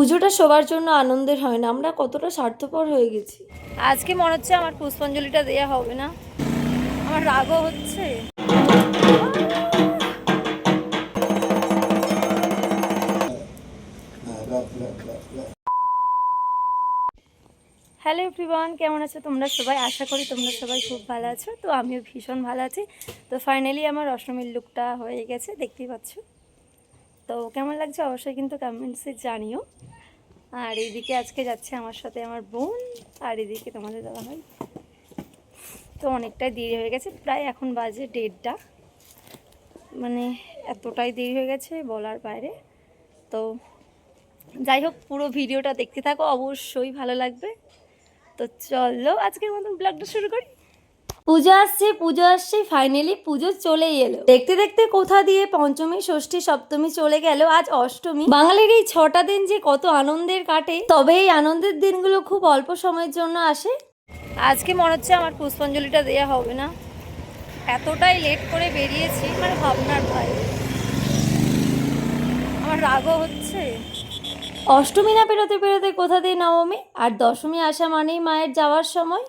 পুজোটা সবার জন্য আনন্দের হয় না। আমরা কতটা স্বার্থপর হয়ে গেছি। আজকে মনে হচ্ছে আমার পুষ্পাঞ্জলিটা দেয়া হবে না। আমার রাগও হচ্ছে। হ্যালো এভরিওয়ান কেমন আছো তোমরা সবাই? আশা করি তোমরা সবাই খুব ভালো আছো। তো আমিও ভীষণ ভালো আছি। তো ফাইনালি আমার অষ্টমীর লুকটা হয়ে গেছে, দেখতেই পাচ্ছ। তো কেমন লাগছে অবশ্যই কিন্তু কমেন্টসে জানিও। আর এইদিকে আজকে যাচ্ছে আমার সাথে আমার বোন, আর এদিকে তোমাদের দাদা ভাই তো অনেকটাই দেরি হয়ে গেছে, প্রায় এখন বাজে দেড়টা। মানে এতটাই দেরি হয়ে গেছে বলার বাইরে। তো যাই হোক, পুরো ভিডিওটা দেখতে থাকো, অবশ্যই ভালো লাগবে। তো চলো আজকের মতন ব্লগটা শুরু করি। পুজো আসছে পুজো আসছে ফাইনালি পুজো চলেই এলো। দেখতে দেখতে কোথা দিয়ে পঞ্চমী ষষ্ঠী সপ্তমী চলে গেল আজ অষ্টমী। বাঙালির এই ছটা দিন যে কত আনন্দের কাটে তবে এই আনন্দের দিনগুলো খুব অল্প সময়ের জন্য আসে। আজকে মনে হচ্ছে আমার পুষ্পাঞ্জলিটা দেয়া হবে না। এতটাই লেট করে বেরিয়েছি মানে ভাবনার ভাই আমার রাগও হচ্ছে। অষ্টমী না পেরোতে পেরোতে কোথা দিয়ে নবমী? আর দশমী আসা মানেই মায়ের যাওয়ার সময়।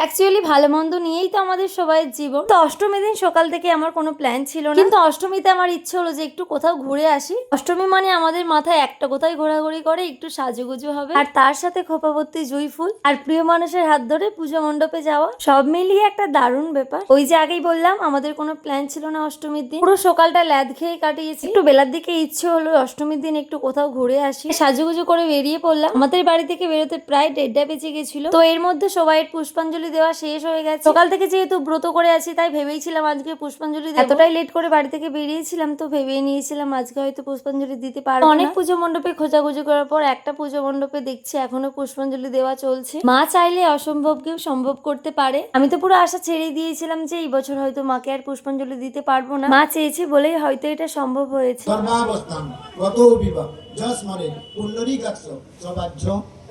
অ্যাকচুয়ালি ভালো মন্দ নিয়েই তো আমাদের সবাই জীবন। তো অষ্টমী দিন সকাল থেকে আমার কোনো প্ল্যান ছিল না। কিন্তু অষ্টমীতে আমার ইচ্ছে হলো যে একটু কোথাও ঘুরে আসি। অষ্টমী মানে আমাদের মাথায় একটা কোথায় ঘোরাঘুরি করে, একটু সাজুগুজু হবে। আর তার সাথে খোপাভর্তি জুই ফুল আর প্রিয় মানুষের হাত ধরে পুজো মণ্ডপে যাওয়া। সব মিলিয়ে একটা দারুণ ব্যাপার। ওই যে আগেই বললাম, আমাদের কোনো প্ল্যান ছিল না অষ্টমীর দিন। পুরো সকালটা ল্যাদ খেয়ে কাটিয়েছি। একটু বেলার দিকে ইচ্ছে হলো অষ্টমীর দিন একটু কোথাও ঘুরে আসি। সাজুগুজু করে বেরিয়ে পড়লাম। আমাদের বাড়ি থেকে বেরোতে প্রায় দেড়টা বেজে গেছিল। তো এর মধ্যে সবাইয়ের পুষ্পাঞ্জলি দেওয়া শেষ হয়ে গেছে। সকাল থেকে যেহেতু ব্রত করে আছি তাই ভেবেইছিলাম আজকে পুষ্পাঞ্জলি এতটাই লেট করে বাড়ি থেকে বেরিয়েছিলাম তো ভেবেই নিয়েছিলাম আজকে হয়তো পুষ্পাঞ্জলি দিতে পারব অনেক পুজো মণ্ডপে খোঁজাখুঁজি করার পর একটা পুজো মণ্ডপে দেখছি এখনও পুষ্পাঞ্জলি দেওয়া চলছে। মা চাইলে অসম্ভবকেও সম্ভব করতে পারে। আমি তো পুরো আশা ছেড়ে দিয়েছিলাম যে এই বছর হয়তো মাকে আর পুষ্পাঞ্জলি দিতে পারব না। মা চেয়েছে বলেই হয়তো এটা সম্ভব হয়েছে।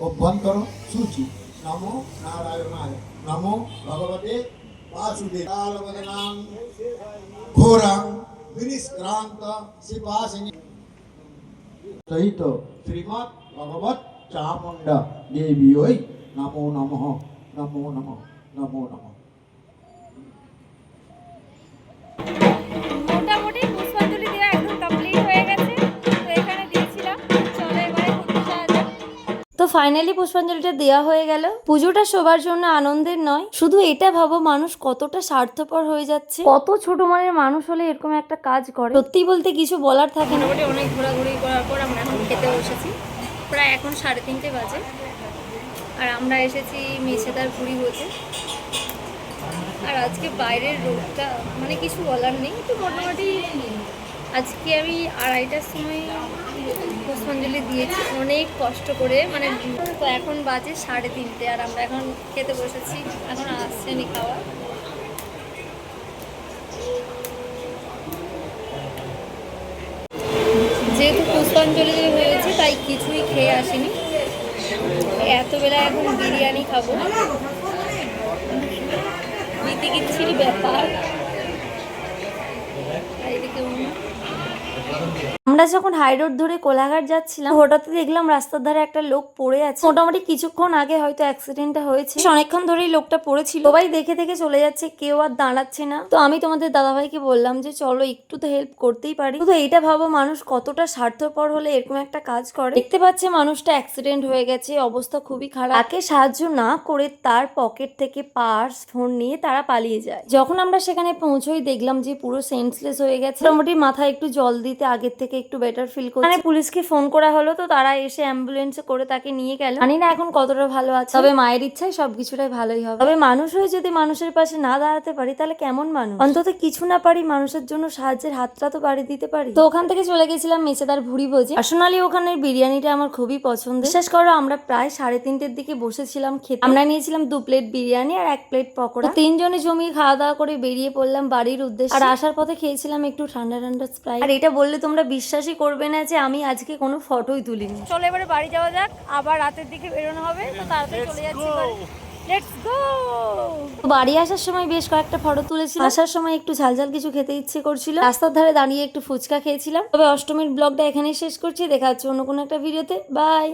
অভ্যন্তর সূচি। নমো নারায়ণায়। নমো ভগবতে বাসুদেবালবদনাং ঘোরাং বিনিষ্ক্রান্ত শিবাসিনী। সহিত শ্রীমৎ ভগবত চামুণ্ডা দেবী ওই নমো নমঃ নমো নমঃ নমো নমঃ। মোটামুটি ফাইনালি পুষ্পাঞ্জলিটা দেওয়া হয়ে গেল। পুজোটা সবার জন্য আনন্দের নয় শুধু এটা ভাবো মানুষ কতটা স্বার্থপর হয়ে যাচ্ছে। কত ছোট মনের মানুষ হলে এরকম একটা কাজ করে। সত্যি বলতে কিছু বলার থাকে না। অনেক ঘোরাঘুরি করার পর আমরা এখন খেতে বসেছি। প্রায় এখন সাড়ে তিনটে বাজে। আর আমরা এসেছি মেছেদার পুরি হতে। আর আজকে বাইরের রোদটা মানে কিছু বলার নেই। তো মোটামুটি আজকে আমি আড়াইটার সময় পুষ্পাঞ্জলি দিয়েছি। অনেক কষ্ট করে মানে এখন বাজে সাড়ে তিনটে আর আমরা এখন খেতে বসেছি। এখন আসছেনি খাওয়া। যেহেতু পুষ্পাঞ্জলি হয়েছে, তাই কিছুই খেয়ে আসিনি। এত বেলা এখন বিরিয়ানি খাব। দিতে কিচ্ছির ব্যাপার। এদিকে Okay. আমরা যখন হাই রোড ধরে কোলাঘাট যাচ্ছিলাম, হঠাৎ দেখলাম রাস্তার ধারে একটা লোক পড়ে আছে। মোটামুটি কিছুক্ষণ আগে হয়তো অ্যাক্সিডেন্টটা হয়েছে। অনেকক্ষণ ধরেই লোকটা পড়েছিল। সবাই দেখে দেখে চলে যাচ্ছে, কেউ আর দাঁড়াচ্ছে না। তো আমি তোমাদের দাদাভাইকে বললাম যে, চলো, একটু তো হেল্প করতেই পারি। তো এটা ভাবো, মানুষ কতটা স্বার্থপর হলে এরকম একটা কাজ করে। দেখতে পাচ্ছে মানুষটা অ্যাক্সিডেন্ট হয়ে গেছে, অবস্থা খুবই খারাপ। তাকে সাহায্য না করে তার পকেট থেকে পার্স ফোন নিয়ে তারা পালিয়ে যায়। যখন আমরা সেখানে পৌঁছোই, দেখলাম যে পুরো সেন্সলেস হয়ে গেছে। মোটামুটি মাথায় একটু জল দিতে, আগের থেকে একটু বেটার ফিল করছে। মানে পুলিশকে ফোন করা হলো তো তারা এসে অ্যাম্বুলেন্সে করে তাকে নিয়ে গেল। জানি না এখন কতটা ভালো আছে। তবে মায়ের ইচ্ছায় সবকিছুটাই ভালোই হবে। তবে মানুষ হয়ে যদি মানুষের পাশে না দাঁড়াতে পারি তাহলে কেমন মানুষ? অন্তত কিছু না পারি মানুষের জন্য সাহায্যের হাতটা তো বাড়ি দিতে পারি। তো ওখান থেকে চলে গেছিলাম মেচেদার ভুড়ি ভোজে। পার্সোনালি ওখানের বিরিয়ানিটা আমার খুবই পছন্দ বিশ্বাস করো আমরা প্রায় সাড়ে তিনটের দিকে বসেছিলাম খেতে। আমরা নিয়েছিলাম দু প্লেট বিরিয়ানি আর এক প্লেট পকোড়া। তিনজনে জমিয়ে খাওয়া দাওয়া করে বেরিয়ে পড়লাম বাড়ির উদ্দেশ্যে। আর আসার পথে খেয়েছিলাম একটু ঠান্ডা ঠান্ডা স্প্রাইট আর এটা বললে তোমরা বিশ্বাসই করবে না যে আমি আজকে কোনো ফটোই তুলিনি। চলো এবারে বাড়ি যাওয়া যাক আবার রাতের দিকে বেরোনো হবে তো তাড়াতাড়ি চলে যাচ্ছি বাড়ি। লেটস গো বাড়ি আসার সময় বেশ কয়েকটা ফটো তুলেছিলাম। আসার সময় একটু ঝালঝাল কিছু খেতে ইচ্ছে করছিল। রাস্তার ধারে দাঁড়িয়ে একটু ফুচকা খেয়েছিলাম। তবে অষ্টমীর ব্লগটা এখানেই শেষ করছি। দেখা হচ্ছে অন্য কোনো একটা ভিডিওতে। বাই